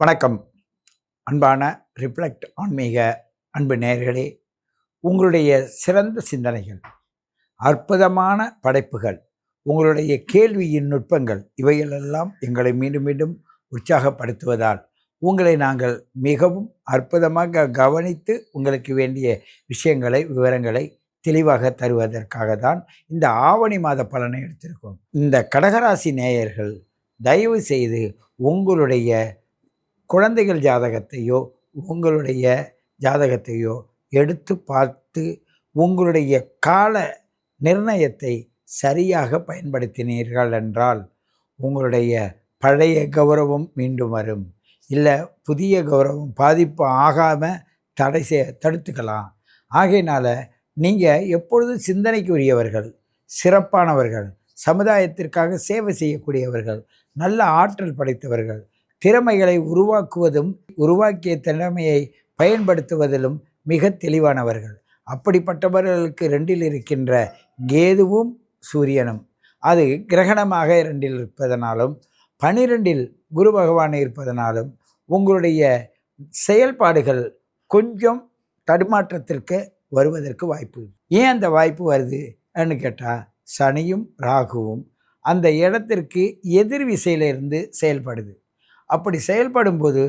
வணக்கம். அன்பான ரிஃப்ளெக்ட் ஆன்மீக அன்பு நேயர்களே உங்களுடைய சிறந்த சிந்தனைகள் அற்புதமான படைப்புகள் உங்களுடைய கேள்வியின் நுட்பங்கள் இவைகளெல்லாம் எங்களை மீண்டும் மீண்டும் உற்சாகப்படுத்துவதால் உங்களை நாங்கள் மிகவும் அற்புதமாக கவனித்து உங்களுக்கு வேண்டிய விஷயங்களை விவரங்களை தெளிவாக தருவதற்காக தான் இந்த ஆவணி மாத பலனை எடுத்திருக்கோம். இந்த கடகராசி நேயர்கள் தயவு செய்து உங்களுடைய குழந்தைகள் ஜாதகத்தையோ உங்களுடைய ஜாதகத்தையோ எடுத்து பார்த்து உங்களுடைய கால நிர்ணயத்தை சரியாக பயன்படுத்தினீர்கள் என்றால் உங்களுடைய பழைய கௌரவம் மீண்டும் வரும். இல்லை புதிய கௌரவம் பாதிப்பு ஆகாமல் தடை செய் தடுத்துக்கலாம். ஆகையினால் நீங்கள் எப்பொழுதும் சிந்தனைக்கு உரியவர்கள் சிறப்பானவர்கள் சமுதாயத்திற்காக சேவை செய்யக்கூடியவர்கள் நல்ல ஆற்றல் படைத்தவர்கள் திறமைகளை உருவாக்குவதும் உருவாக்கிய திறமையை பயன்படுத்துவதிலும் மிக தெளிவானவர்கள். அப்படிப்பட்டவர்களுக்கு ரெண்டில் இருக்கின்ற கேதுவும் சூரியனும். அது கிரகணமாக இரண்டில் இருப்பதனாலும் பனிரெண்டில் குரு பகவான் இருப்பதனாலும் உங்களுடைய செயல்பாடுகள் கொஞ்சம் தடுமாற்றத்திற்கு வருவதற்கு வாய்ப்பு. ஏன் அந்த வாய்ப்பு வருதுன்னு கேட்டால் சனியும் ராகுவும் அந்த இடத்திற்கு எதிர் விசையிலிருந்து செயல்படுது. அப்படி செயல்படும்போது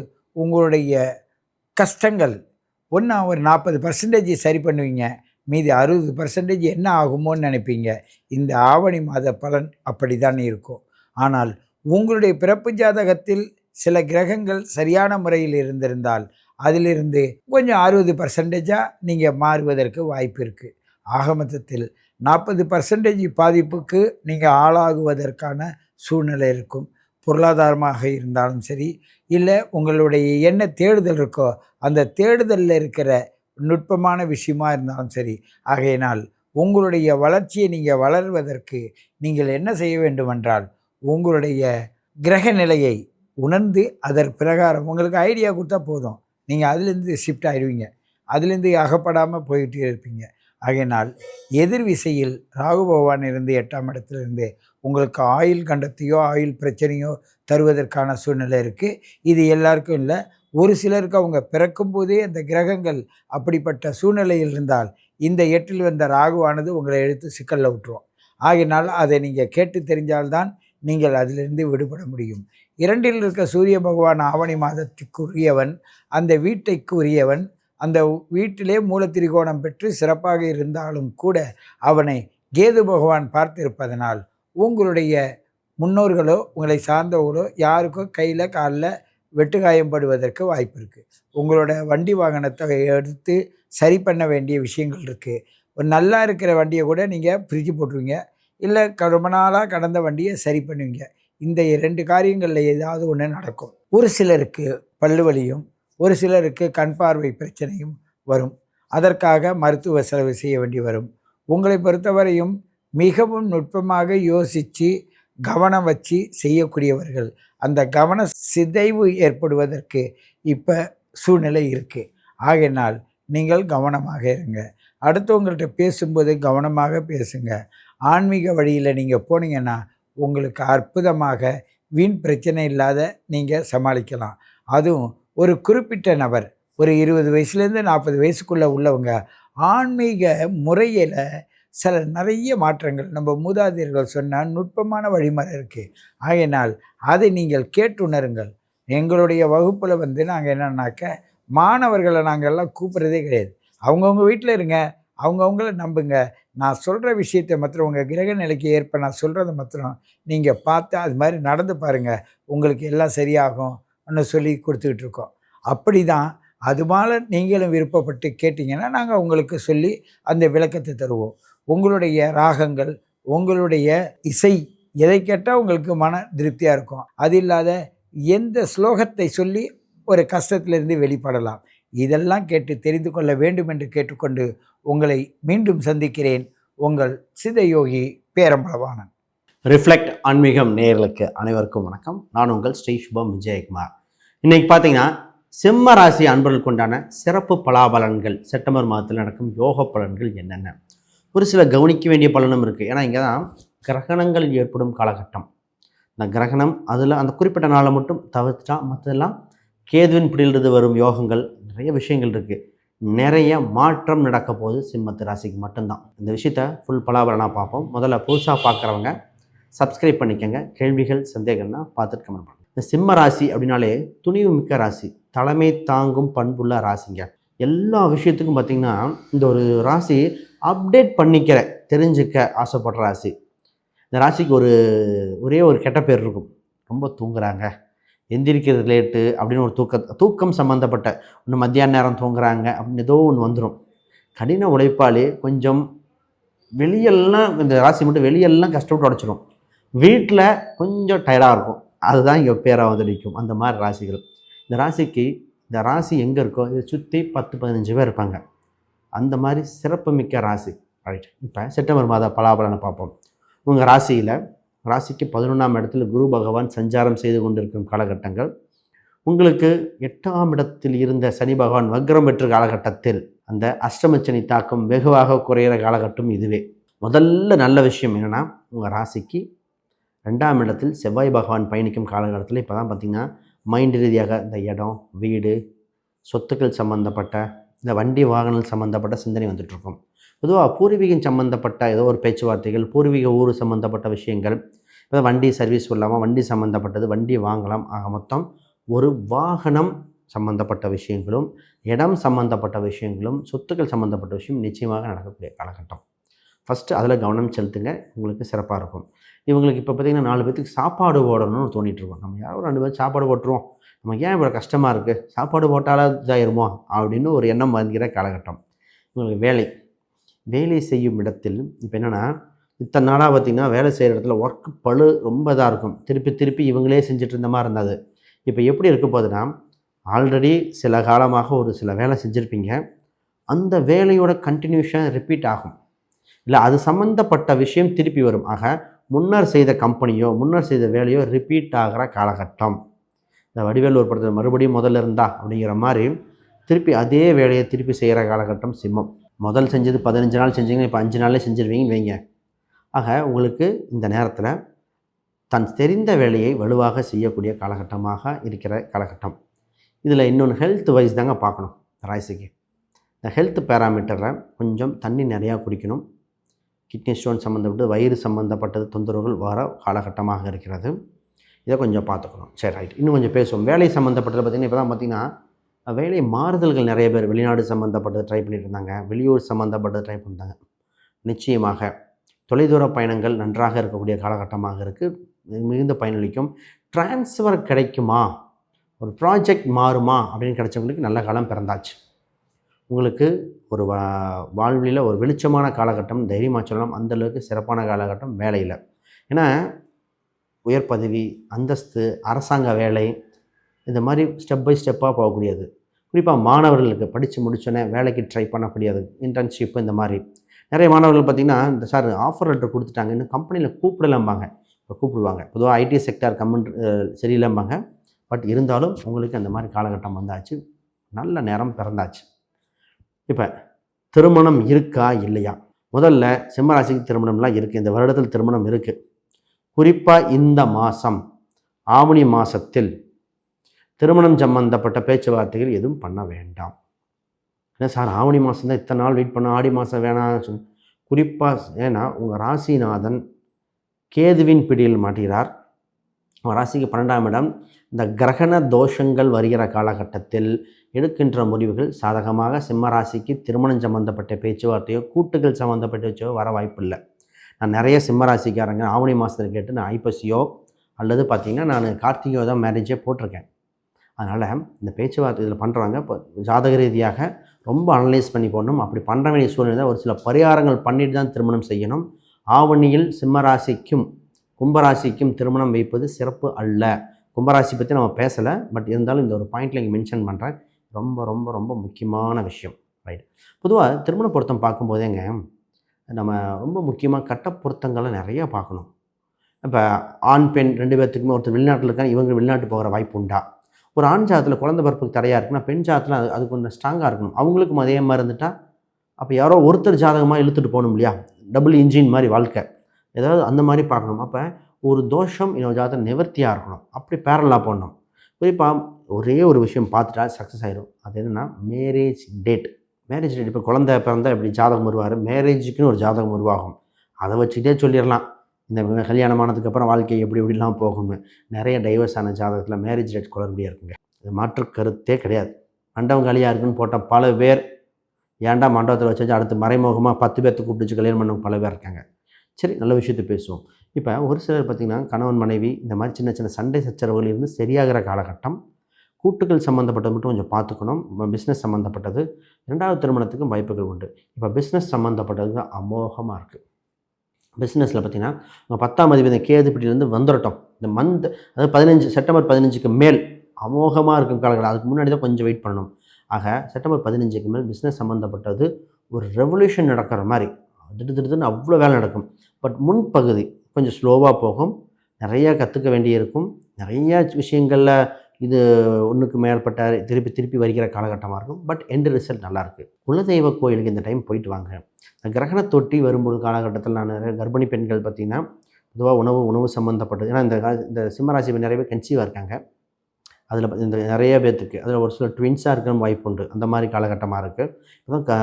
உங்களுடைய கஷ்டங்கள் ஒன்று ஒரு நாற்பது பர்சன்டேஜ் சரி பண்ணுவீங்க. மீதி அறுபது பர்சன்டேஜ் என்ன ஆகுமோன்னு நினைப்பீங்க. இந்த ஆவணி மாத பலன் அப்படி தான் இருக்கும். ஆனால் உங்களுடைய பிறப்பு ஜாதகத்தில் சில கிரகங்கள் சரியான முறையில் இருந்திருந்தால் அதிலிருந்து கொஞ்சம் அறுபது பர்சன்டேஜாக நீங்கள் மாறுவதற்கு வாய்ப்பு இருக்குது ஆக மொத்தத்தில் நாற்பது பர்சன்டேஜ் பாதிப்புக்கு நீங்கள் ஆளாகுவதற்கான சூழ்நிலை இருக்கும். பொருளாதாரமாக இருந்தாலும் சரி இல்லை உங்களுடைய என்ன தேடுதல் இருக்கோ அந்த தேடுதலில் இருக்கிற நுட்பமான விஷயமா இருந்தாலும் சரி ஆகையினால் உங்களுடைய வளர்ச்சியை நீங்கள் வளர்வதற்கு நீங்கள் என்ன செய்ய வேண்டுமென்றால் உங்களுடைய கிரக நிலையை உணர்ந்து அதன் பிரகாரம் உங்களுக்கு ஐடியா கொடுத்தா போதும். நீங்கள் அதுலேருந்து ஷிஃப்ட் ஆயிடுவீங்க. அதுலேருந்து அகப்படாமல் போயிட்டே இருப்பீங்க. ஆகையினால் எதிர் விசையில் ராகு பகவான் இருந்து எட்டாம் இடத்திலிருந்து உங்களுக்கு ஆயில் கண்டத்தையோ ஆயில் பிரச்சனையோ தருவதற்கான சூழ்நிலை இருக்குது இது எல்லாருக்கும் இல்லை. ஒரு சிலருக்கு அவங்க பிறக்கும்போதே அந்த கிரகங்கள் அப்படிப்பட்ட சூழ்நிலையில் இருந்தால் இந்த எட்டில் வந்த ராகுவானது உங்களை எடுத்து சிக்கலில் விட்டுரும். ஆகினால் அதை நீங்கள் கேட்டு தெரிஞ்சால்தான் நீங்கள் அதிலிருந்து விடுபட முடியும். இரண்டில் இருக்க சூரிய பகவான் ஆவணி மாதத்துக்கு உரியவன் அந்த வீட்டைக்கு உரியவன் அந்த வீட்டிலே மூலத்திரிகோணம் பெற்று சிறப்பாக இருந்தாலும் கூட அவனை கேது பகவான் பார்த்திருப்பதனால் உங்களுடைய முன்னோர்களோ உங்களை சார்ந்தவர்களோ யாருக்கோ கையில் காலில் வெட்டுகாயம்படுவதற்கு வாய்ப்பு இருக்குது உங்களோட வண்டி வாகனத்தை எடுத்து சரி பண்ண வேண்டிய விஷயங்கள் இருக்குது ஒரு நல்லா இருக்கிற வண்டியை கூட நீங்கள் பிரித்து போட்டுருவீங்க. இல்லை ரொம்ப நாளாக கடந்த வண்டியை சரி பண்ணுவீங்க. இந்த ரெண்டு காரியங்களில் ஏதாவது ஒன்று நடக்கும். ஒரு சிலருக்கு பல்லு வலியும் ஒரு சிலருக்கு கண் பார்வை பிரச்சனையும் வரும். அதற்காக மருத்துவ செலவு செய்ய வேண்டி வரும். உங்களை பொறுத்தவரையும் மிகவும் நுட்பமாக யோசித்து கவனம் வச்சு செய்யக்கூடியவர்கள். அந்த கவன சிதைவு ஏற்படுவதற்கு இப்போ சூழ்நிலை இருக்குது ஆகையினால் நீங்கள் கவனமாக இருங்க. அடுத்தவங்கள்ட்ட பேசும்போது கவனமாக பேசுங்க. ஆன்மீக வழியில் நீங்கள் போனீங்கன்னா உங்களுக்கு அற்புதமாக வீண் பிரச்சனை இல்லாத நீங்கள் சமாளிக்கலாம். அதுவும் ஒரு குறிப்பிட்ட நபர் ஒரு இருபது வயசுலேருந்து நாற்பது வயசுக்குள்ளே உள்ளவங்க ஆன்மீக முறையில் சில நிறைய மாற்றங்கள். நம்ம மூதாதையர்கள் சொன்னால் நுட்பமான வழிமுறை இருக்குது ஆகையினால் அதை நீங்கள் கேட்டுணருங்கள். எங்களுடைய வகுப்பில் வந்து நாங்கள் என்னன்னாக்க மாணவர்களை நாங்கள் எல்லாம் கூப்பிட்றதே கிடையாது. அவங்கவுங்க வீட்டில் இருங்க. அவங்கவுங்கள நம்புங்க. நான் சொல்கிற விஷயத்தை மாத்திரம் உங்கள் கிரக நிலைக்கு ஏற்ப நான் சொல்கிறத மாத்திரம் நீங்கள் பார்த்து அது மாதிரி நடந்து பாருங்கள் உங்களுக்கு எல்லாம் சரியாகும்னு சொல்லி கொடுத்துக்கிட்டு இருக்கோம். அப்படி தான் அது மேலே நீங்களும் விருப்பப்பட்டு கேட்டிங்கன்னா நாங்கள் உங்களுக்கு சொல்லி அந்த விளக்கத்தை தருவோம். உங்களுடைய ராகங்கள் உங்களுடைய இசை எதை கேட்டால் உங்களுக்கு மன திருப்தியாக இருக்கும். அது இல்லாத எந்த ஸ்லோகத்தை சொல்லி ஒரு கஷ்டத்திலிருந்து வெளிப்படலாம். இதெல்லாம் கேட்டு தெரிந்து கொள்ள வேண்டும் என்று கேட்டுக்கொண்டு உங்களை மீண்டும் சந்திக்கிறேன். உங்கள் சிதயோகி பேரம்பளவானன் ரிஃப்ளெக்ட் ஆன்மீகம் நேர்களுக்கு அனைவருக்கும் வணக்கம். நான் உங்கள் ஸ்ரீ சுபம் விஜயகுமார். இன்னைக்கு பார்த்தீங்கன்னா சிம்ம ராசி அன்பர்களுக்கு உண்டான சிறப்பு பலாபலன்கள் செப்டம்பர் மாதத்தில் நடக்கும் யோக பலன்கள் என்னென்ன? ஒரு சில கவனிக்க வேண்டிய பலனும் இருக்குது ஏன்னா இங்கே தான் கிரகணங்கள் ஏற்படும் காலகட்டம். இந்த கிரகணம் அதில் அந்த குறிப்பிட்ட நாளை மட்டும் தவிர்த்துட்டா மற்றதெல்லாம் கேதுவின் பிடியிலிருந்து வரும் யோகங்கள் நிறைய விஷயங்கள் இருக்குது நிறைய மாற்றம் நடக்க போகுது சிம்மத்து ராசிக்கு மட்டும்தான். இந்த விஷயத்த ஃபுல் பலாபலனாக பார்ப்போம். முதல்ல புதுசாக பார்க்குறவங்க சப்ஸ்கிரைப் பண்ணிக்கோங்க. கேள்விகள் சந்தேகம்னா பார்த்துட்டு கமெண்ட் பண்ணுங்க. இந்த சிம்ம ராசி அப்படின்னாலே துணிவு மிக்க ராசி. தலைமை தாங்கும் பண்புள்ள ராசிங்க. எல்லா விஷயத்துக்கும் பார்த்திங்கன்னா இந்த ஒரு ராசி அப்டேட் பண்ணிக்கிற தெரிஞ்சுக்க ஆசைப்படுற ராசி. இந்த ராசிக்கு ஒரு ஒரே ஒரு கெட்ட பேர் இருக்கும். ரொம்ப தூங்குறாங்க. எந்திரிக்கிறது லேட்டு அப்படின்னு ஒரு தூக்க தூக்கம் சம்மந்தப்பட்ட ஒன்று மத்தியான நேரம் தூங்குறாங்க அப்படின்னு ஏதோ ஒன்று வந்துடும் கடின உழைப்பாளி கொஞ்சம் வெளியெல்லாம் இந்த ராசி மட்டும் வெளியெல்லாம் கஷ்டப்பட்டு உடச்சிடும் வீட்டில் கொஞ்சம் டயர்டாக இருக்கும். அதுதான் இங்கே பேராக வந்து நிற்கும் அந்த மாதிரி ராசிகள். இந்த ராசிக்கு இந்த ராசி எங்கே இருக்கோ இதை சுற்றி பத்து பதினஞ்சு பேர் இருப்பாங்க. அந்த மாதிரி சிறப்புமிக்க ராசி. ரைட் இப்போ செப்டம்பர் மாத பலாபலனை பார்ப்போம். உங்கள் ராசியில் ராசிக்கு பதினொன்றாம் இடத்துல குரு பகவான் சஞ்சாரம் செய்து கொண்டிருக்கும் காலகட்டங்கள். உங்களுக்கு எட்டாம் இடத்தில் இருந்த சனி பகவான் வக்ரம் பெற்ற காலகட்டத்தில் அந்த அஷ்டமச்சனி தாக்கம் வெகுவாக குறையிற காலகட்டம் இதுவே. முதல்ல நல்ல விஷயம் என்னென்னா உங்கள் ராசிக்கு ரெண்டாம் இடத்தில் செவ்வாய் பகவான் பயணிக்கும் காலகட்டத்தில் இப்போ தான் பார்த்திங்கன்னா மைண்ட் ரீதியாக இந்த இடம் வீடு சொத்துக்கள் சம்மந்தப்பட்ட இந்த வண்டி வாகனம் சம்மந்தப்பட்ட சிந்தனை வந்துட்டுருக்கும். பொதுவாக பூர்வீகம் சம்மந்தப்பட்ட ஏதோ ஒரு பேச்சுவார்த்தைகள் பூர்வீக ஊர் சம்மந்தப்பட்ட விஷயங்கள் இப்போ வண்டி சர்வீஸ் இல்லாமல் வண்டி சம்மந்தப்பட்டது வண்டி வாங்கலாம் ஆக மொத்தம் ஒரு வாகனம் சம்மந்தப்பட்ட விஷயங்களும் இடம் சம்மந்தப்பட்ட விஷயங்களும் சொத்துக்கள் சம்மந்தப்பட்ட விஷயம் நிச்சயமாக நடக்கக்கூடிய காலகட்டம். ஃபஸ்ட்டு அதில் கவனம் செலுத்துங்க உங்களுக்கு சிறப்பாக இருக்கும். இவங்களுக்கு இப்போ பார்த்திங்கன்னா நாலு பேர்த்துக்கு சாப்பாடு போடணும்னு தோணிட்டு இருக்கோம். நம்ம யாரோ ரெண்டு பேர் சாப்பாடு போட்டுருவோம். நமக்கு ஏன் இவ்வளோ கஷ்டமாக இருக்குது சாப்பாடு போட்டாலே இதாயிருமோ? அப்படின்னு ஒரு எண்ணம் வந்துக்கிற காலகட்டம். இவங்களுக்கு வேலை. வேலை செய்யும் இடத்தில் இப்போ என்னென்னா இத்தனை நாளாக பார்த்திங்கன்னா வேலை செய்கிற இடத்துல ஒர்க் பழு ரொம்ப இதாக இருக்கும். திருப்பி திருப்பி இவங்களே செஞ்சுட்டு இருந்த மாதிரி இருந்தது. இப்போ எப்படி இருக்க போகுதுன்னா ஆல்ரெடி சில காலமாக ஒரு சில வேலை செஞ்சுருப்பீங்க. அந்த வேலையோட கண்டினியூஷன் ரிப்பீட் ஆகும். இல்லை அது சம்மந்தப்பட்ட விஷயம் திருப்பி வரும். ஆக முன்னர் செய்த கம்பெனியோ முன்னர் செய்த வேலையோ ரிப்பீட் ஆகிற காலகட்டம். இந்த வடிவேல் படத்தில் மறுபடியும் முதல்ல இருந்தா அப்படிங்கிற மாதிரி திருப்பி அதே வேலையை திருப்பி செய்கிற காலகட்டம் சிம்மம். முதல் செஞ்சது பதினஞ்சு நாள் செஞ்சீங்கன்னா இப்போ அஞ்சு நாளே செஞ்சிருவீங்கன்னு வைங்க. ஆக உங்களுக்கு இந்த நேரத்தில் தன் தெரிந்த வேலையை வலுவாக செய்யக்கூடிய காலகட்டமாக இருக்கிற காலகட்டம். இதில் இன்னொன்று ஹெல்த் வைஸ் தாங்க பார்க்கணும் ராசிக்கு. இந்த ஹெல்த் பேராமீட்டரில் கொஞ்சம் தண்ணி நிறையா குடிக்கணும். கிட்னி ஸ்டோன் சம்மந்தப்பட்டு வயிறு சம்மந்தப்பட்டது தொந்தரவுகள் வர காலகட்டமாக இருக்கிறது. இதை கொஞ்சம் பார்த்துக்கணும். சரி ரைட் இன்னும் கொஞ்சம் பேசுவோம். வேலை சம்மந்தப்பட்டது பார்த்திங்கன்னா இப்போ தான் பார்த்திங்கன்னா வேலை மாறுதல்கள் நிறைய பேர் வெளிநாடு சம்மந்தப்பட்டது ட்ரை பண்ணிட்டு இருந்தாங்க. வெளியூர் சம்மந்தப்பட்டது ட்ரை பண்ணிட்டாங்க. நிச்சயமாக தொலைதூர பயணங்கள் நன்றாக இருக்கக்கூடிய காலகட்டமாக இருக்குது மிகுந்த பயனளிக்கும் டிரான்ஸ்ஃபர் கிடைக்குமா? ஒரு ப்ராஜெக்ட் மாறுமா? அப்படின்னு கிடைச்சவங்களுக்கு நல்ல காலம் பிறந்தாச்சு. உங்களுக்கு ஒரு வா வாழ்வியில் ஒரு வெளிச்சமான காலகட்டம் தைரியமாக சொல்லலாம் அந்தளவுக்கு சிறப்பான காலகட்டம் வேலையில். ஏன்னா உயர் பதவி அந்தஸ்து அரசாங்க வேலை இந்த மாதிரி ஸ்டெப் பை ஸ்டெப்பாக போகக்கூடியது. குறிப்பாக மாணவர்களுக்கு படித்து முடிச்சோன்னே வேலைக்கு ட்ரை பண்ணக்கூடியது இன்டர்ன்ஷிப்பு இந்த மாதிரி. நிறைய மாணவர்கள் பார்த்திங்கன்னா இந்த சார் ஆஃபர் லெட்டர் கொடுத்துட்டாங்க இன்னும் கம்பெனியில் கூப்பிடலம்பாங்க. இப்போ கூப்பிடுவாங்க. பொதுவாக ஐடி செக்டார் கம்மன் சரியில்லைம்பாங்க. பட் இருந்தாலும் உங்களுக்கு அந்த மாதிரி காலகட்டம் வந்தாச்சு. நல்ல நேரம் பிறந்தாச்சு. இப்போ திருமணம் இருக்கா? இல்லையா? முதல்ல சிம்மராசிக்கு திருமணம்லாம் இருக்குது இந்த வருடத்தில் திருமணம் இருக்குது குறிப்பாக இந்த மாதம் ஆவணி மாதத்தில் திருமணம் சம்பந்தப்பட்ட பேச்சுவார்த்தைகள் எதுவும் பண்ண வேண்டாம். ஏன்னா சார் ஆவணி மாதம் தான் இத்தனை நாள் வெயிட் பண்ண ஆடி மாதம் வேணாம் சொல் குறிப்பாக ஏன்னா உங்கள் ராசிநாதன் கேதுவின் பிடியில் மாட்டுகிறார். உங்கள் ராசிக்கு பன்னெண்டாம் இடம் இந்த கிரகண தோஷங்கள் வருகிற காலகட்டத்தில் எடுக்கின்ற முடிவுகள் சாதகமாக சிம்ம ராசிக்கு திருமணம் சம்மந்தப்பட்ட பேச்சுவார்த்தையோ கூட்டுகள் சம்மந்தப்பட்ட பேச்சோ வர வாய்ப்பு இல்லை நான் நிறைய சிம்மராசிக்காரங்க ஆவணி மாதத்தில் கேட்டு நான் ஐப்பசியோ அல்லது பார்த்திங்கன்னா நான் கார்த்திகையோ தான் மேரேஜே போட்டிருக்கேன். அதனால் இந்த பேச்சுவார்த்தை இதில் பண்ணுறாங்க இப்போ ஜாதக ரீதியாக ரொம்ப அனலைஸ் பண்ணி போடணும். அப்படி பண்ணுற வேண்டிய சூழ்நிலை ஒரு சில பரிகாரங்கள் பண்ணிட்டு தான் திருமணம் செய்யணும். ஆவணியில் சிம்மராசிக்கும் கும்பராசிக்கும் திருமணம் வைப்பது சிறப்பு அல்ல. கும்பராசி பற்றி நம்ம பேசலை. பட் இருந்தாலும் இந்த ஒரு பாயிண்டில் இங்கே மென்ஷன் பண்ணுறேன் ரொம்ப ரொம்ப ரொம்ப முக்கியமான விஷயம். ரைட் பொதுவாக திருமண பொருத்தம் பார்க்கும்போதேங்க நம்ம ரொம்ப முக்கியமாக கட்ட பொருத்தங்களை நிறையா பார்க்கணும். இப்போ ஆண் பெண் ரெண்டு பேர்த்துக்குமே ஒருத்தர் வெளிநாட்டில் இருக்காங்க இவங்க வெளிநாட்டு போகிற வாய்ப்பு உண்டா? ஒரு ஆண் ஜாதத்தில் குழந்தை பிறப்புக்கு தடையாக இருக்குன்னா பெண் ஜாதத்தில் அது அது கொஞ்சம் ஸ்ட்ராங்காக இருக்கணும். அவங்களுக்கும் அதே மாதிரி இருந்துட்டால் அப்போ யாரோ ஒருத்தர் ஜாதகமாக இழுத்துட்டு போகணும் இல்லையா? டபுள் இன்ஜின் மாதிரி வாழ்க்கை. ஏதாவது அந்த மாதிரி பார்க்கணும். அப்போ ஒரு தோஷம் இன்னொரு ஜாதகம் நிவர்த்தியாக இருக்கணும். அப்படி பேரலாக போடணும். குறிப்பாக ஒரே ஒரு விஷயம் பார்த்துட்டா சக்ஸஸ் ஆகிடும் அது என்னென்னா மேரேஜ் டேட் மேரேஜ் டேட் இப்போ குழந்தை பிறந்தால் இப்படி ஜாதகம் உருவாரு மேரேஜுக்குன்னு ஒரு ஜாதகம் உருவாகும். அதை வச்சுக்கிட்டே சொல்லிடலாம். இந்த கல்யாணம் ஆனதுக்கப்புறம் வாழ்க்கை எப்படி எப்படிலாம் போகும்னு. நிறைய டைவர்ஸ் ஆன ஜாதகத்தில் மேரேஜ் டேட் குளறுபடியாக இருக்குங்க. இது மாற்று கருத்தே கிடையாது. மண்டபம் காலியாக இருக்குன்னு போட்ட பல பேர் ஏன்டா மண்டபத்தில் வச்சு அடுத்து மறைமுகமாக பத்து பேர்த்து கூப்பிட்டு கல்யாணம் பண்ண பல பேர் இருக்காங்க. சரி நல்ல விஷயத்தை பேசுவோம். இப்போ ஒரு சிலர் பார்த்திங்கன்னா கணவன் மனைவி இந்த மாதிரி சின்ன சின்ன சண்டை சச்சரவுகள் இருந்து சரியாகிற காலகட்டம் கூட்டுகள் சம்மந்தப்பட்டது மட்டும் கொஞ்சம் பார்த்துக்கணும். பிஸ்னஸ் சம்மந்தப்பட்டது ரெண்டாவது திருமணத்துக்கும் வாய்ப்புகள் உண்டு. இப்போ பிஸ்னஸ் சம்மந்தப்பட்டது தான் அமோகமாக இருக்குது பிஸ்னஸில் பார்த்தீங்கன்னா உங்கள் பத்தாம் அதிபதி கேதுப்பிட்டிலேருந்து வந்துடட்டும் இந்த மந்த் அதாவது பதினஞ்சு செப்டம்பர் பதினஞ்சுக்கு மேல் அமோகமாக இருக்கும் காலகட்டம். அதுக்கு முன்னாடி தான் கொஞ்சம் வெயிட் பண்ணணும். ஆக செப்டம்பர் பதினஞ்சுக்கு மேல் பிஸ்னஸ் சம்மந்தப்பட்டது ஒரு ரெவல்யூஷன் நடக்கிற மாதிரி. திட்டு திட்டுன்னு அவ்வளோ வேலை நடக்கும். பட் முன்பகுதி கொஞ்சம் ஸ்லோவாக போகும். நிறையா கற்றுக்க வேண்டியிருக்கும். நிறையா விஷயங்களில் இது ஒன்றுக்கு மேற்பட்ட திருப்பி திருப்பி வருகிற காலகட்டமாக இருக்கும். பட் எண்டு ரிசல்ட் நல்லாயிருக்கு குலதெய்வ கோயிலுக்கு இந்த டைம் போயிட்டு வாங்க. கிரகண தொட்டி வரும்போது காலகட்டத்தில் நான் நிறைய கர்ப்பிணி பெண்கள் பார்த்திங்கன்னா பொதுவாக உணவு உணவு சம்மந்தப்பட்டது ஏன்னா இந்த இந்த சிம்மராசி நிறைய பேர் கன்சீவாக இருக்காங்க. அதில் இந்த நிறைய பேர்த்துக்கு அதில் ஒரு சில ட்வின்ஸாக இருக்கிற வாய்ப்பு உண்டு. அந்த மாதிரி காலகட்டமாக இருக்குது இப்போ க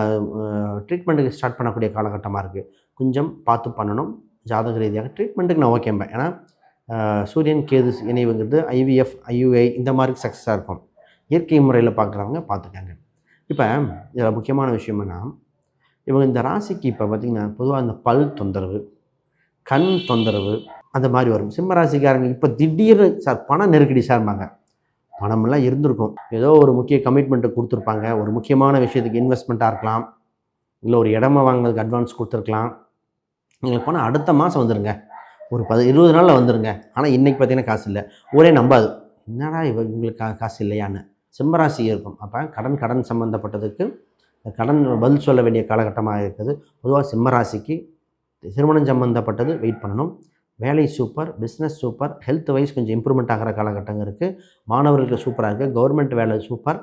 ட்ரீட்மெண்ட்டுக்கு ஸ்டார்ட் பண்ணக்கூடிய காலகட்டமாக இருக்குது கொஞ்சம் பார்த்து பண்ணணும். ஜாதக ரீதியாக ட்ரீட்மெண்ட்டுக்கு நான் ஓகேம்பேன் ஏன்னா சூரியன் கேது இணைவுங்கிறது ஐவிஎஃப் ஐயுஐ இந்த மாதிரி சக்ஸஸாக இருக்கும். இயற்கை முறையில் பார்க்குறவங்க பார்த்துட்டாங்க இப்போ இதில் முக்கியமான விஷயம் என்ன இவங்க இந்த ராசிக்கு இப்போ பார்த்திங்கன்னா பொதுவாக இந்த பல் தொந்தரவு கண் தொந்தரவு அந்த மாதிரி வரும். சிம்ம ராசிக்காரங்க இப்போ திடீர்னு சார் பண நெருக்கடி சார்பாங்க பணமெல்லாம் இருந்திருக்கும். ஏதோ ஒரு முக்கிய கமிட்மெண்ட்டை கொடுத்துருப்பாங்க. ஒரு முக்கியமான விஷயத்துக்கு இன்வெஸ்ட்மெண்ட்டாக இருக்கலாம். இல்லை ஒரு இடமா வாங்குறதுக்கு அட்வான்ஸ் கொடுத்துருக்கலாம். நீங்கள் பணம் அடுத்த மாதம் வந்துடுங்க ஒரு பது இருபது நாளில் வந்துடுங்க ஆனால் இன்றைக்கி பார்த்தீங்கன்னா காசு இல்லை. ஊரே நம்பாது. என்னடா இவ இவங்களுக்கு கா காசு இல்லையான்னு. சிம்மராசி இருக்கும். அப்போ கடன் கடன் சம்மந்தப்பட்டதுக்கு கடன் பதில் சொல்ல வேண்டிய காலகட்டமாக இருக்குது. பொதுவாக சிம்மராசிக்கு திருமணம் சம்மந்தப்பட்டது வெயிட் பண்ணணும். வேலை super business super health wise கொஞ்சம் இம்ப்ரூவ்மெண்ட் ஆகிற காலகட்டங்கள் இருக்குது மாணவர்களுக்கு சூப்பராக இருக்குது கவர்மெண்ட் வேலை சூப்பர்.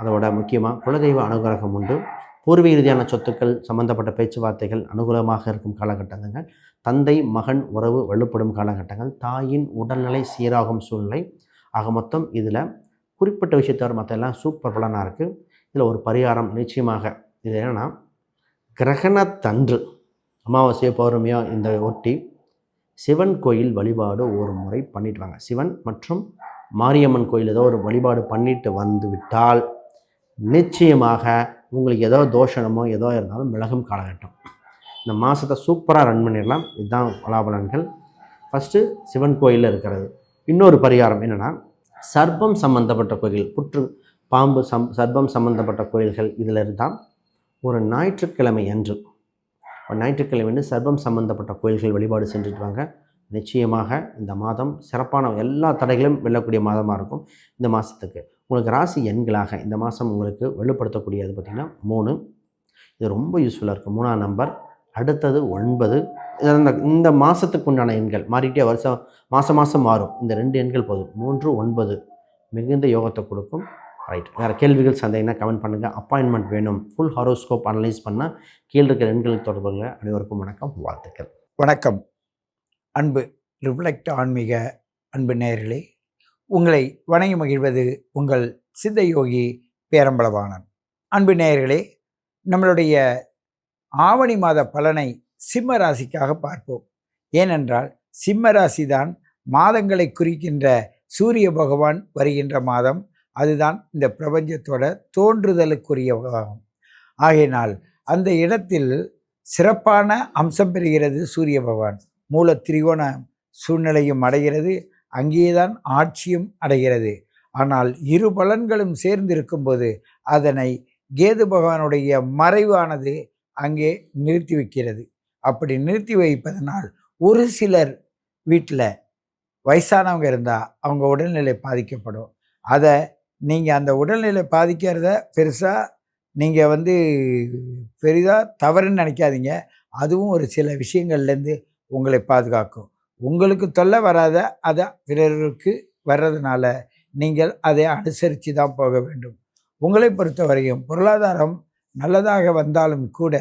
அதோட முக்கியமாக குலதெய்வ அனுகிரகம் உண்டு. பூர்வீக ரீதியான சொத்துக்கள் சம்பந்தப்பட்ட பேச்சுவார்த்தைகள் அனுகூலமாக இருக்கும் காலகட்டங்கள் தந்தை மகன் உறவு வலுப்படும் காலகட்டங்கள் தாயின் உடல்நிலை சீராகும் சூழ்நிலை ஆக மொத்தம் இதில் குறிப்பிட்ட விஷயத்தவர் மற்ற எல்லாம் சூப்பர் பலனாக இருக்குது இதில் ஒரு பரிகாரம் நிச்சயமாக இது என்னென்னா கிரகணத்தன்று அமாவாசையோ பௌர்ணமியோ இந்த ஒட்டி சிவன் கோயில் வழிபாடு ஒரு முறை பண்ணிட்டு வாங்க. சிவன் மற்றும் மாரியம்மன் கோயில் ஏதோ ஒரு வழிபாடு பண்ணிட்டு வந்து விட்டால் நிச்சயமாக உங்களுக்கு ஏதோ தோஷணமோ ஏதோ இருந்தாலும் விலகும் காலகட்டம். இந்த மாதத்தை சூப்பராக ரன் பண்ணிடலாம். இதுதான் பலாபலன்கள். ஃபஸ்ட்டு சிவன் கோயிலில் இருக்கிறது. இன்னொரு பரிகாரம் என்னென்னா சர்ப்பம் சம்பந்தப்பட்ட கோயில் புற்று பாம்பு சம் சர்ப்பம் சம்பந்தப்பட்ட கோயில்கள் இதில் இருந்தால் ஒரு ஞாயிற்றுக்கிழமை அன்று ஒரு ஞாயிற்றுக்கிழமை வந்து சர்ப்பம் சம்பந்தப்பட்ட கோயில்கள் வழிபாடு செஞ்சுட்டு வாங்க. நிச்சயமாக இந்த மாதம் சிறப்பான எல்லா தடைகளும் வெல்லக்கூடிய மாதமாக இருக்கும் இந்த மாதத்துக்கு. உங்களுக்கு ராசி எண்களாக இந்த மாதம் உங்களுக்கு வெளிப்படுத்தக்கூடியது பார்த்திங்கன்னா மூணு. இது ரொம்ப யூஸ்ஃபுல்லாக இருக்கும் மூணாம் நம்பர் அடுத்தது ஒன்பது. இந்த இந்த மாதத்துக்கு உண்டான எண்கள் மாறிட்டே வருஷம் மாதம் மாதம் மாறும். இந்த ரெண்டு எண்கள் போதும். மூன்று ஒன்பது. மிகுந்த யோகத்தை கொடுக்கும். ரைட் வேறு கேள்விகள் சந்தேகம்னா கமெண்ட் பண்ணுங்கள் அப்பாயின்மெண்ட் வேணும். ஃபுல் ஹாரோஸ்கோப் அனலைஸ் பண்ணால் கீழே இருக்கிற எண்களுக்கு தொடர்புகளை அனைவருக்கும் வணக்கம். வாழ்த்துக்கள். வணக்கம். அன்பு ரிஃப்ளெக்ட் ஆன்மீக அன்பு நேர்களே உங்களை வணங்கி மகிழ்வது உங்கள் சித்தயோகி பேரம்பளவாணன் அன்பு நேயர்களே நம்மளுடைய ஆவணி மாத பலனை சிம்ம ராசிக்காக பார்ப்போம். ஏனென்றால் சிம்ம ராசி தான் மாதங்களை குறிக்கின்ற சூரிய பகவான் வருகின்ற மாதம். அதுதான் இந்த பிரபஞ்சத்தோட தோன்றுதலுக்குரிய ஆகும் ஆகையினால் அந்த இடத்தில் சிறப்பான அம்சம் பெறுகிறது சூரிய பகவான். மூல திரிகோண சூழ்நிலையும் அடைகிறது. அங்கேதான் ஆட்சியும் அடைகிறது. ஆனால் இரு பலன்களும் சேர்ந்து இருக்கும்போது அதனை கேது பகவானுடைய மறைவானது அங்கே நிறுத்தி வைக்கிறது. அப்படி நிறுத்தி வைப்பதனால் ஒரு சிலர் வீட்டில் வயசானவங்க இருந்தால் அவங்க உடல்நிலை பாதிக்கப்படும். அதை நீங்கள் அந்த உடல்நிலை பாதிக்கிறத பெருசாக நீங்கள் வந்து பெரிதாக தவறுன்னு நினைக்காதீங்க. அதுவும் ஒரு சில விஷயங்கள்லேருந்து உங்களை பாதுகாக்கும். உங்களுக்கு தொல்லை வராத அதை பிறருக்கு வர்றதுனால நீங்கள் அதை அனுசரித்து தான் போக வேண்டும். உங்களை பொறுத்தவரையும் பொருளாதாரம் நல்லதாக வந்தாலும் கூட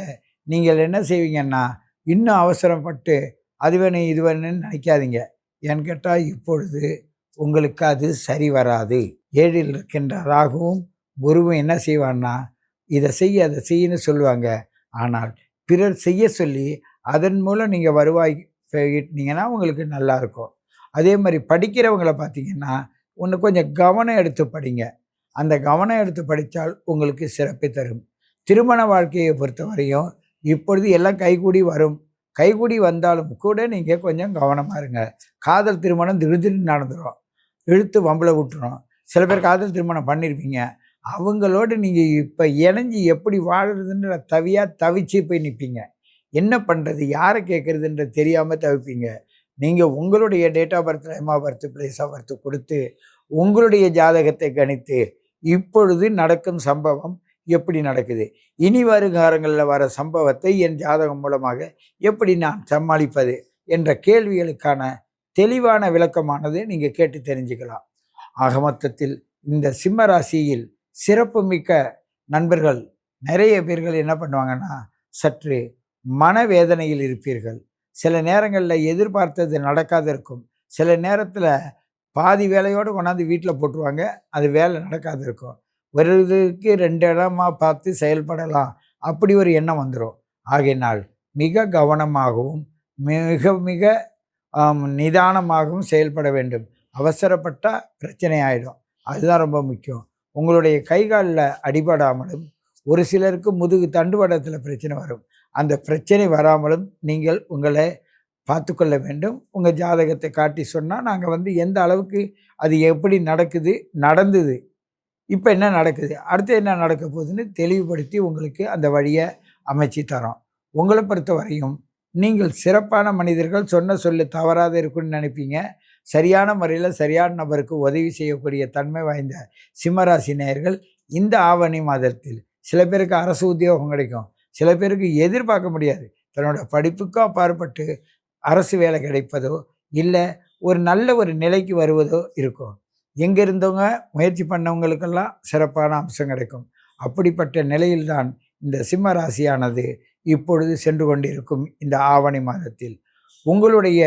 நீங்கள் என்ன செய்வீங்கன்னா இன்னும் அவசரப்பட்டு அது வேணும் இது வேணும்னு நினைக்காதீங்க. ஏன்னு கேட்டால் இப்பொழுது உங்களுக்கு அது சரி வராது. ஏழில் இருக்கின்ற ராகுவும் குருவும் என்ன செய்வான்னா இதை செய்ய அதை செய்யன்னு சொல்லுவாங்க. ஆனால் பிறர் செய்ய சொல்லி அதன் மூலம் நீங்கள் வருவாய் ஈட்டினீங்கன்னா உங்களுக்கு நல்லாயிருக்கும் அதே மாதிரி படிக்கிறவங்களை பார்த்தீங்கன்னா ஒன்று கொஞ்சம் கவனம் எடுத்து படிங்க. அந்த கவனம் எடுத்து படித்தால் உங்களுக்கு சிறப்பை தரும். திருமண வாழ்க்கையை பொறுத்தவரையும் இப்பொழுது எல்லாம் கைகூடி வரும். கைகூடி வந்தாலும் கூட நீங்கள் கொஞ்சம் கவனமாக இருங்க. காதல் திருமணம் திடீர்னு நடந்துடும் இழுத்து வம்பளை விட்டுரும். சில பேர் காதல் திருமணம் பண்ணியிருப்பீங்க அவங்களோடு நீங்கள் இப்போ இணைஞ்சு எப்படி வாழறதுன்ற தவியாக தவிச்சு போய் நிற்பீங்க என்ன பண்ணுறது யாரை கேட்குறதுன்ற தெரியாமல் தவிப்பீங்க. நீங்கள் உங்களுடைய date of birth time of birth place of birth கொடுத்து உங்களுடைய ஜாதகத்தை கணித்து இப்பொழுது நடக்கும் சம்பவம் எப்படி நடக்குது? இனி வருகாரங்களில் வர சம்பவத்தை என் ஜாதகம் மூலமாக எப்படி நான் சமாளிப்பது? என்ற கேள்விகளுக்கான தெளிவான விளக்கமானது நீங்கள் கேட்டு தெரிஞ்சுக்கலாம். ஆக மொத்தத்தில் இந்த சிம்ம ராசியில் சிறப்புமிக்க நண்பர்கள் நிறைய பேர்கள் என்ன பண்ணுவாங்கன்னா சற்று மனவேதனையில் இருப்பீர்கள். சில நேரங்களில் எதிர்பார்த்தது நடக்காது இருக்கும் சில நேரத்தில் பாதி வேலையோடு கொண்டாந்து வீட்டில் போட்டுருவாங்க. அது வேலை நடக்காது இருக்கும் ஒரு இதுக்கு ரெண்டு இடமா பார்த்து செயல்படலாம். அப்படி ஒரு எண்ணம் வந்துடும் ஆகையினால் மிக கவனமாகவும் மிக மிக நிதானமாகவும் செயல்பட வேண்டும். அவசரப்பட்டால் பிரச்சனை ஆகிடும் அதுதான் ரொம்ப முக்கியம். உங்களுடைய கை காலில் அடிபடாமலும் ஒரு சிலருக்கு முதுகு தண்டுவடத்தில் பிரச்சனை வரும். அந்த பிரச்சனை வராமலும் நீங்கள் உங்களை பார்த்துக்கொள்ள வேண்டும். உங்கள் ஜாதகத்தை காட்டி சொன்னால் நாங்கள் வந்து எந்த அளவுக்கு அது எப்படி நடக்குது நடந்தது இப்போ என்ன நடக்குது அடுத்து என்ன நடக்க போகுதுன்னு தெளிவுபடுத்தி உங்களுக்கு அந்த வழியை அமைச்சு தரோம். உங்களை பொறுத்தவரையும் நீங்கள் சிறப்பான மனிதர்கள் சொன்ன சொல்லு தவறாத இருக்குன்னு நினைப்பீங்க. சரியான முறையில் சரியான நபருக்கு உதவி செய்யக்கூடிய தன்மை வாய்ந்த சிம்மராசி நேயர்கள் இந்த ஆவணி மாதத்தில். சில பேருக்கு அரசு உத்தியோகம் கிடைக்கும். சில பேருக்கு எதிர்பார்க்க முடியாது. தன்னோட படிப்புக்கும் அப்பாற்பட்டு அரசு வேலை கிடைப்பதோ இல்லை ஒரு நல்ல ஒரு நிலைக்கு வருவதோ இருக்கும். எங்கே இருந்தவங்க முயற்சி பண்ணவங்களுக்கெல்லாம் சிறப்பான அம்சம் கிடைக்கும். அப்படிப்பட்ட நிலையில்தான் இந்த சிம்ம ராசியானது இப்பொழுது சென்று கொண்டிருக்கும் இந்த ஆவணி மாதத்தில். உங்களுடைய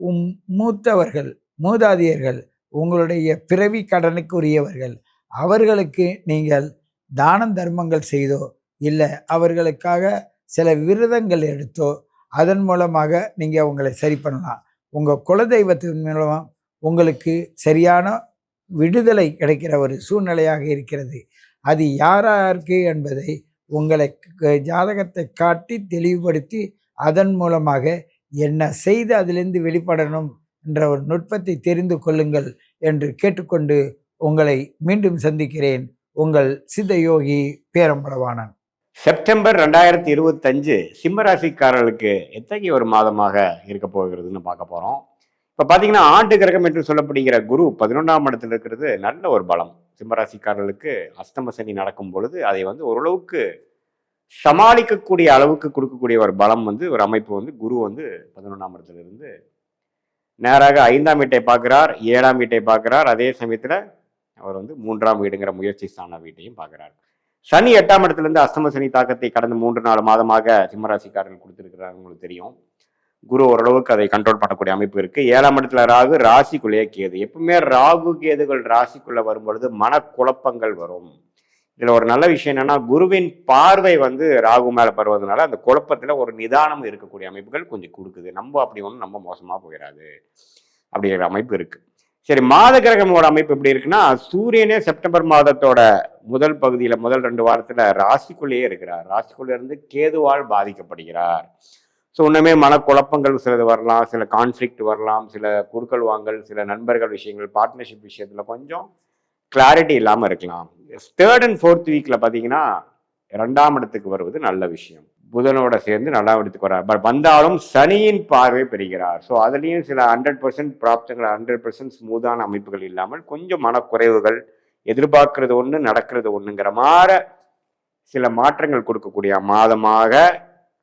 உம் மூத்தவர்கள் மூதாதையர்கள் உங்களுடைய பிறவி கடனுக்குரியவர்கள் அவர்களுக்கு நீங்கள் தானம் தர்மங்கள் செய்தோ இல்லை அவர்களுக்காக சில விரதங்கள் எடுத்தோ அதன் மூலமாக நீங்கள் உங்களை சரி பண்ணலாம். உங்கள் குலதெய்வத்தின் மூலம் உங்களுக்கு சரியான விடுதலை கிடைக்கிற ஒரு சூழ்நிலையாக இருக்கிறது. அது யாராருக்கு என்பதை உங்களை க- ஜாதகத்தை காட்டி தெளிவுபடுத்தி அதன் மூலமாக என்ன செய்து அதிலிருந்து வெளிப்படணும் என்ற ஒரு நுட்பத்தை தெரிந்து கொள்ளுங்கள் என்று கேட்டுக்கொண்டு உங்களை மீண்டும் சந்திக்கிறேன். உங்கள் சித்த யோகி பேரம்பளவானன் செப்டம்பர் ரெண்டாயிரத்தி இருபத்தஞ்சு சிம்மராசிக்காரர்களுக்கு எத்தகைய ஒரு மாதமாக இருக்க போகிறதுன்னு பார்க்க போகிறோம் இப்போ பார்த்தீங்கன்னா ஆண்டு கிரகம் என்று சொல்லப்படுகிற குரு பதினொன்றாம் இடத்துல இருக்கிறது நல்ல ஒரு பலம். சிம்மராசிக்காரர்களுக்கு அஸ்தம சனி நடக்கும் பொழுது அதை வந்து ஓரளவுக்கு சமாளிக்கக்கூடிய அளவுக்கு கொடுக்கக்கூடிய ஒரு பலம் வந்து ஒரு அமைப்பு வந்து குரு வந்து பதினொன்றாம் இடத்துல இருந்து நேராக ஐந்தாம் வீட்டை பார்க்குறார் ஏழாம் வீட்டை பார்க்குறார். அதே சமயத்தில் அவர் வந்து மூன்றாம் வீடுங்கிற முயற்சி ஸ்தான வீட்டையும் பார்க்குறாரு. சனி எட்டாம் இடத்துல இருந்து அஸ்தம சனி தாக்கத்தை கடந்த மூன்று நாலு மாதமாக சிம்மராசிக்காரர்கள் கொடுத்துருக்கிறாங்க உங்களுக்கு தெரியும். குரு ஓரளவுக்கு அதை கண்ட்ரோல் பண்ணக்கூடிய அமைப்பு இருக்கு. ஏழாம் இடத்துல ராகு ராசிக்குள்ளேயே கேது. எப்பவுமே ராகு கேதுகள் ராசிக்குள்ள வரும்பொழுது மனக்குழப்பங்கள் வரும். இதுல ஒரு நல்ல விஷயம் என்னன்னா குருவின் பார்வை வந்து ராகு மேல பருவதனால அந்த குழப்பத்துல ஒரு நிதானம் இருக்கக்கூடிய அமைப்புகள் கொஞ்சம் கொடுக்குது. நம்ம அப்படி ஒன்றும் நம்ம மோசமா போயிடாது அப்படிங்கிற அமைப்பு இருக்கு. சரி மாத கிரகமோட அமைப்பு எப்படி இருக்குன்னா சூரியனே செப்டம்பர் மாதத்தோட முதல் பகுதியில் முதல் ரெண்டு வாரத்தில் ராசிக்குள்ளேயே இருக்கிறார். ராசிக்குள்ளேருந்து கேதுவால் பாதிக்கப்படுகிறார். ஸோ இன்னுமே மனக்குழப்பங்கள் சிலது வரலாம். சில கான்ஃப்ளிக்ட் வரலாம். சில குடுக்கல் வாங்கல் சில நண்பர்கள் விஷயங்கள் பார்ட்னர்ஷிப் விஷயத்தில் கொஞ்சம் கிளாரிட்டி இல்லாமல் இருக்கலாம். தேர்ட் அண்ட் ஃபோர்த் வீக்கில் பார்த்தீங்கன்னா ரெண்டாம் இடத்துக்கு வருவது நல்ல விஷயம். புதனோட சேர்ந்து ரெண்டாம் இடத்துக்கு வரார் பட் வந்தாலும் சனியின் பார்வை பெறுகிறார். ஸோ அதுலேயும் சில ஹண்ட்ரட் பர்சன்ட் பிராப்தங்கள் ஹண்ட்ரட் பர்சன்ட் ஸ்மூதான அமைப்புகள் இல்லாமல் கொஞ்சம் மனக்குறைவுகள் எதிர்பார்க்கறது ஒன்று நடக்கிறது ஒன்றுங்கிற மாதிரி சில மாற்றங்கள் கொடுக்கக்கூடிய மாதமாக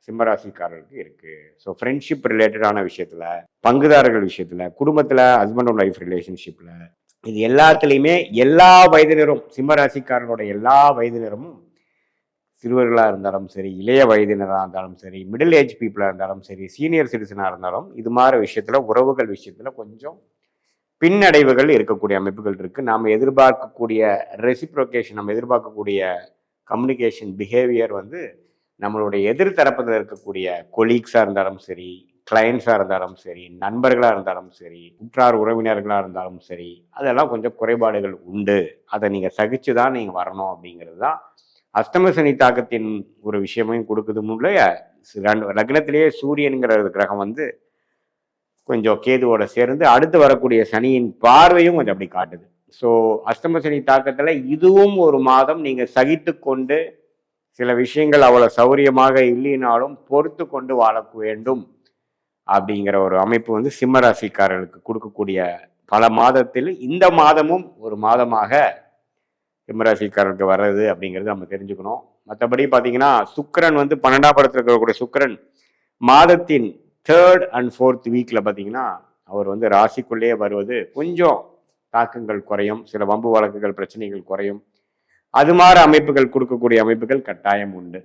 சிம்மராசிக்காரருக்கு இருக்கு. ஸோ ஃப்ரெண்ட்ஷிப் ரிலேட்டடான விஷயத்துல பங்குதாரர்கள் விஷயத்துல குடும்பத்துல ஹஸ்பண்ட் அண்ட் ஒய்ஃப் ரிலேஷன்ஷிப்ல இது எல்லாத்துலேயுமே எல்லா வயதினரும் சிம்மராசிக்காரனோட எல்லா வயதினரும் சிறுவர்களாக இருந்தாலும் சரி இளைய வயதினராக இருந்தாலும் சரி மிடில் ஏஜ் பீப்புளாக இருந்தாலும் சரி சீனியர் சிட்டிசனாக இருந்தாலும் இது மாதிரி விஷயத்தில் உறவுகள் விஷயத்தில் கொஞ்சம் பின்னடைவுகள் இருக்கக்கூடிய அமைப்புகள் இருக்கு. நாம் எதிர்பார்க்கக்கூடிய ரெசிப்ரோகேஷன் நம்ம எதிர்பார்க்கக்கூடிய கம்யூனிகேஷன் பிஹேவியர் வந்து நம்மளுடைய எதிர்த்தரப்பில் இருக்கக்கூடிய கொலீக்ஸாக இருந்தாலும் சரி கிளைண்ட்ஸாக இருந்தாலும் சரி நண்பர்களாக இருந்தாலும் சரி உற்றார் உறவினர்களாக இருந்தாலும் சரி அதெல்லாம் கொஞ்சம் குறைபாடுகள் உண்டு. அதை நீங்கள் சகிச்சு தான் நீங்கள் வரணும் அப்படிங்கிறது தான் அஷ்டம சனி தாக்கத்தின் ஒரு விஷயமையும் கொடுக்குது. முன்னாடி லக்னத்திலேயே சூரியனுங்கிற கிரகம் வந்து கொஞ்சம் கேதுவோட சேர்ந்து அடுத்து வரக்கூடிய சனியின் பார்வையும் கொஞ்சம் அப்படி காட்டுது. ஸோ அஷ்டம சனி தாக்கத்தில் இதுவும் ஒரு மாதம் நீங்கள் சகித்து கொண்டு சில விஷயங்கள் அவ்வளோ சௌரியமாக இல்லைனாலும் பொறுத்து கொண்டு வாழ வேண்டும் அப்படிங்கிற ஒரு அமைப்பு வந்து சிம்மராசிக்காரர்களுக்கு கொடுக்கக்கூடிய பல மாதத்தில் இந்த மாதமும் ஒரு மாதமாக சிம்மராசிக்காரருக்கு வர்றது அப்படிங்கிறது நம்ம தெரிஞ்சுக்கணும். மற்றபடி பார்த்தீங்கன்னா சுக்கிரன் வந்து பன்னெண்டாம் படத்தில் இருக்கக்கூடிய சுக்கரன் மாதத்தின் தேர்ட் அண்ட் ஃபோர்த் வீக்கில் பார்த்தீங்கன்னா அவர் வந்து ராசிக்குள்ளேயே வருவது கொஞ்சம் தாக்கங்கள் குறையும். சில வம்பு வழக்குகள் பிரச்சனைகள் குறையும். அது மாதிரி அமைப்புகள் கொடுக்கக்கூடிய அமைப்புகள் கட்டாயம் உண்டு.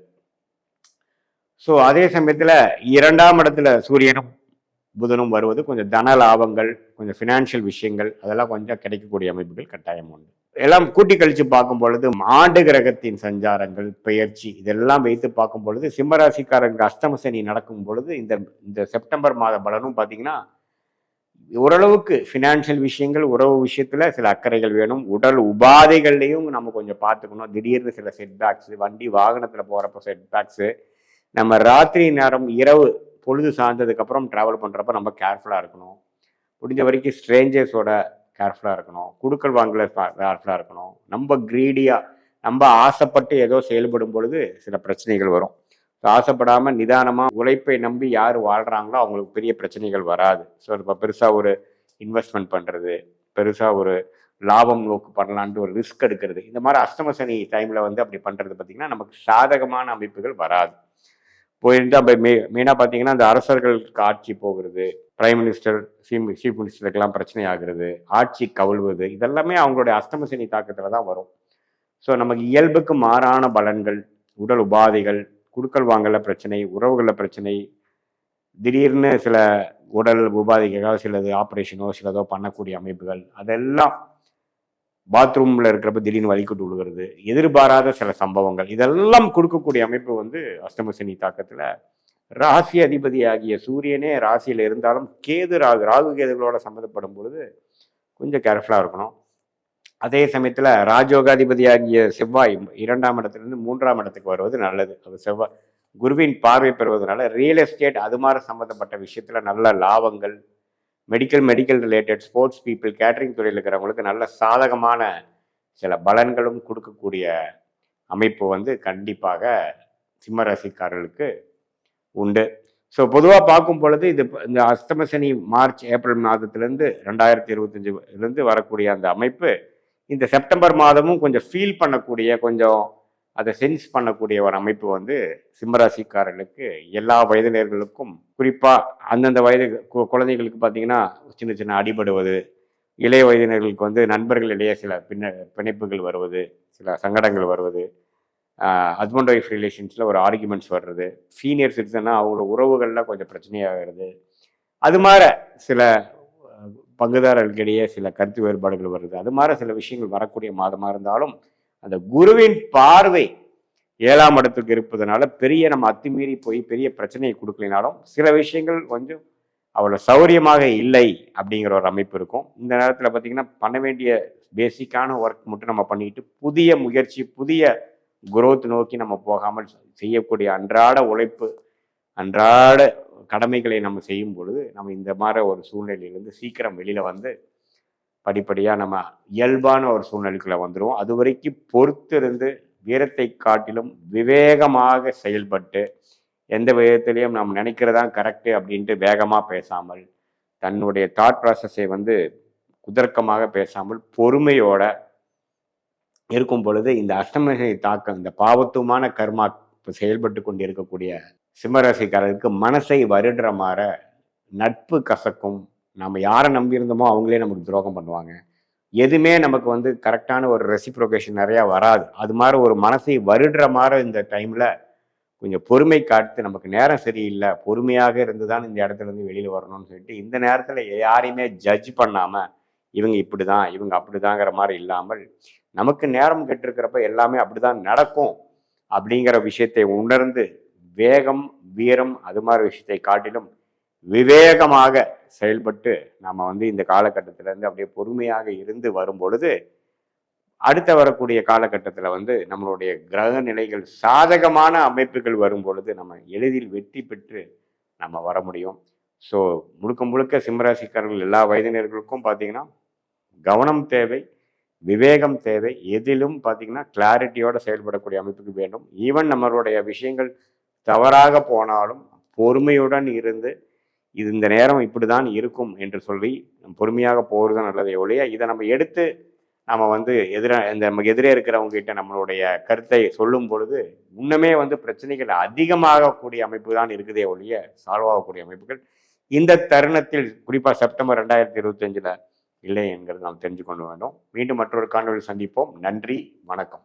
ஸோ அதே சமயத்தில் இரண்டாம் இடத்துல சூரியனும் புதனும் வருவது கொஞ்சம் தன லாபங்கள் கொஞ்சம் ஃபினான்ஷியல் விஷயங்கள் அதெல்லாம் கொஞ்சம் கிடைக்கக்கூடிய அமைப்புகள் கட்டாயம் உண்டு. எல்லாம் கூட்டி கழிச்சு பார்க்கும் பொழுது ஆண்டு கிரகத்தின் சஞ்சாரங்கள் பெயர்ச்சி இதெல்லாம் வைத்து பார்க்கும் பொழுது சிம்மராசிக்காரங்க அஷ்டம சனி நடக்கும் பொழுது இந்த இந்த செப்டம்பர் மாத பலனும் பார்த்தீங்கன்னா ஓரளவுக்கு ஃபினான்ஷியல் விஷயங்கள் உறவு விஷயத்துல சில அக்கறைகள் வேணும். உடல் உபாதைகள்லையும் நம்ம கொஞ்சம் பார்த்துக்கணும். திடீர்னு சில செட்பேக்ஸ் வண்டி வாகனத்தில் போகிறப்ப செட்பேக்ஸு நம்ம ராத்திரி நேரம் இரவு பொழுது சார்ந்ததுக்கு அப்புறம் ட்ராவல் பண்ணுறப்ப நம்ம கேர்ஃபுல்லாக இருக்கணும். முடிஞ்ச வரைக்கும் ஸ்ட்ரேஞ்சர்ஸோட கேர்ஃபுல்லாக இருக்கணும். குடுக்கல் வாங்கல கேர்ஃபுல்லாக இருக்கணும். நம்ம க்ரீடியாக நம்ம ஆசைப்பட்டு ஏதோ செயல்படும் பொழுது சில பிரச்சனைகள் வரும். ஸோ ஆசைப்படாமல் நிதானமாக உழைப்பை நம்பி யார் வாழ்கிறாங்களோ அவங்களுக்கு பெரிய பிரச்சனைகள் வராது. ஸோ இப்போ பெருசாக ஒரு இன்வெஸ்ட்மெண்ட் பண்ணுறது பெருசாக ஒரு லாபம் நோக்கு பண்ணலான்ட்டு ஒரு ரிஸ்க் எடுக்கிறது. இந்த மாதிரி அஷ்டம சனி டைமில் வந்து அப்படி பண்ணுறது பார்த்திங்கன்னா நமக்கு சாதகமான அமைப்புகள் வராது. போயிருந்து அப்போ மெ மெயினாக பார்த்தீங்கன்னா அந்த அரசர்களுக்கு ஆட்சி போகிறது பிரைம் மினிஸ்டர் சீஃப் சீஃப் மினிஸ்டருக்கெல்லாம் பிரச்சனை ஆகுறது ஆட்சி கவிழ்வது இதெல்லாமே அவங்களுடைய அஷ்டம தாக்கத்தில் தான் வரும். ஸோ நமக்கு இயல்புக்கு மாறான பலன்கள் உடல் உபாதைகள் குடுக்கல் வாங்கல பிரச்சனை உறவுகளில் பிரச்சனை திடீர்னு சில உடல் உபாதைக்காக சிலது ஆப்ரேஷனோ சிலதோ பண்ணக்கூடிய அமைப்புகள் அதெல்லாம் பாத்ரூமில் இருக்கிறப்ப திடீர்னு வலிக்கிட்டு விழுகிறது எதிர்பாராத சில சம்பவங்கள் இதெல்லாம் கொடுக்கக்கூடிய அமைப்பு வந்து அஷ்டம தாக்கத்தில் ராசி அதிபதி ஆகிய சூரியனே ராசியில் இருந்தாலும் கேது ராகு ராகு கேதுகளோட சம்மந்தப்படும் பொழுது கொஞ்சம் கேர்ஃபுல்லாக இருக்கணும். அதே சமயத்தில் ராஜோகாதிபதி ஆகிய செவ்வாய் இரண்டாம் இடத்துலேருந்து மூன்றாம் இடத்துக்கு வருவது நல்லது. அது செவ்வாய் குருவின் பார்வை பெறுவதனால ரியல் எஸ்டேட் அது மாதிரி சம்மந்தப்பட்ட விஷயத்தில் நல்ல லாபங்கள் medical medical related sports people catering துறையில் இருக்கிறவங்களுக்கு நல்ல சாதகமான சில பலன்களும் கொடுக்கக்கூடிய அமைப்பு வந்து கண்டிப்பாக சிம்மராசிக்காரர்களுக்கு உண்டு. ஸோ பொதுவாக பார்க்கும் பொழுது இது இந்த அஸ்தம சனி மார்ச் ஏப்ரல் மாதத்திலேருந்து ரெண்டாயிரத்தி இருபத்தஞ்சிலேருந்து வரக்கூடிய அந்த அமைப்பு இந்த செப்டம்பர் மாதமும் கொஞ்சம் ஃபீல் பண்ணக்கூடிய கொஞ்சம் அதை சென்ஸ் பண்ணக்கூடிய ஒரு அமைப்பு வந்து சிம்மராசிக்காரர்களுக்கு எல்லா வயதினர்களுக்கும் குறிப்பாக அந்தந்த வயது கு- குழந்தைகளுக்கு பார்த்தீங்கன்னா சின்ன சின்ன அடிபடுவது இளைய வயதினர்களுக்கு வந்து நண்பர்களிடையே சில பின்ன பிணைப்புகள் வருவது சில சங்கடங்கள் வருவது ஹஸ்பண்ட் ஒய்ஃப் ரிலேஷன்ஸில் ஒரு ஆர்குமெண்ட்ஸ் வர்றது. சீனியர் சிட்டிசனாக அவங்களோட உறவுகளில் கொஞ்சம் பிரச்சனையாகிறது. அது மாதிரி சில பங்குதாரர்களிடையே பங்குதாரர்களுக்கிடையே சில கருத்து வேறுபாடுகள் வருது. அது மாதிரி சில விஷயங்கள் வரக்கூடிய மாதமாக இருந்தாலும் அந்த குருவின் பார்வை ஏழாம் இடத்துக்கு இருப்பதனால பெரிய நம்ம அத்துமீறி போய் பெரிய பிரச்சனையை கொடுக்கலினாலும் சில விஷயங்கள் கொஞ்சம் அவ்வளோ சௌரியமாக இல்லை அப்படிங்கிற ஒரு அமைப்பு இருக்கும். இந்த நேரத்தில் பார்த்திங்கன்னா பண்ண வேண்டிய பேசிக்கான ஒர்க் மட்டும் நம்ம பண்ணிக்கிட்டு புதிய முயற்சி புதிய குரோத் நோக்கி நம்ம போகாமல் செய்யக்கூடிய அன்றாட உழைப்பு அன்றாட கடமைகளை நம்ம செய்யும் பொழுது நம்ம இந்த மாதிரி ஒரு சூழ்நிலையிலேருந்து சீக்கிரம் வெளியில் வந்து படிப்படியாக நம்ம இயல்பான ஒரு சூழ்நிலைக்குள்ளே வந்துடுவோம் அது வரைக்கும் பொறுத்திருந்து வீரத்தை காட்டிலும் விவேகமாக செயல்பட்டு எந்த விதத்திலையும் நாம் நினைக்கிறதா கரெக்டு அப்படின்ட்டு வேகமாக பேசாமல் தன்னுடைய தாட் ப்ராசஸை வந்து குதர்க்கமாக பேசாமல் பொறுமையோட இருக்கும் பொழுது இந்த அஷ்டமசனி தாக்கம் இந்த பாவத்துவமான கர்மா செயல்பட்டு கொண்டு இருக்கக்கூடிய சிம்மராசிக்காரருக்கு மனசை வருடுற மாற நட்பு கசக்கும். நம்ம யாரை நம்பியிருந்தோமோ அவங்களே நமக்கு துரோகம் பண்ணுவாங்க. எதுவுமே நமக்கு வந்து கரெக்டான ஒரு ரெசிப்ரோகேஷன் நிறையா வராது. அது மாதிரி ஒரு மனசை வருடுற மாதிரி இந்த டைமில் கொஞ்சம் பொறுமை காட்டு நமக்கு நேரம் சரியில்லை பொறுமையாக இருந்து தான் இந்த இடத்துல இருந்து வெளியில் வரணும்னு சொல்லிட்டு இந்த நேரத்தில் யாரையுமே ஜட்ஜ் பண்ணாமல் இவங்க இப்படிதான் இவங்க அப்படிதாங்கிற மாதிரி இல்லாமல் நமக்கு நேரம் கெட்டிருக்கிறப்ப எல்லாமே அப்படிதான் நடக்கும் அப்படிங்கிற விஷயத்தை உணர்ந்து வேகம் வீரம் அது மாதிரி விஷயத்தை காட்டிலும் விவேகமாக செயல்பட்டு நம்ம வந்து இந்த காலகட்டத்திலேருந்து அப்படியே பொறுமையாக இருந்து வரும் பொழுது அடுத்த வரக்கூடிய காலகட்டத்தில் வந்து நம்மளுடைய கிரக நிலைகள் சாதகமான அமைப்புகள் வரும் பொழுது நம்ம எளிதில் வெற்றி பெற்று நம்ம வர முடியும். ஸோ முழுக்க முழுக்க சிம்மராசிக்காரர்கள் எல்லா வயதினர்களுக்கும் பார்த்தீங்கன்னா கவனம் தேவை விவேகம் தேவை. எதிலும் பார்த்திங்கன்னா கிளாரிட்டியோடு செயல்படக்கூடிய அமைப்புக்கு வேண்டும். ஈவன் நம்மளுடைய விஷயங்கள் தவறாக போனாலும் பொறுமையுடன் இருந்து இது இந்த நேரம் இப்படி தான் இருக்கும் என்று சொல்லி பொறுமையாக போகிறது நல்லதே ஒழிய இதை நம்ம எடுத்து நம்ம வந்து எதிர இந்த நமக்கு எதிரே இருக்கிறவங்க கிட்ட நம்மளுடைய கருத்தை சொல்லும் பொழுது முன்னமே வந்து பிரச்சனைகள் அதிகமாகக்கூடிய அமைப்பு தான் இருக்குதே ஒழிய சால்வ் ஆகக்கூடிய அமைப்புகள். இந்த தருணத்தில் குறிப்பாக செப்டம்பர் ரெண்டாயிரத்தி இருபத்தஞ்சில் இல்லை என்கிறது நாம் தெரிஞ்சு கொள்ள வேண்டும் மீண்டும் மற்றொரு காணொலி சந்திப்போம். நன்றி. வணக்கம்.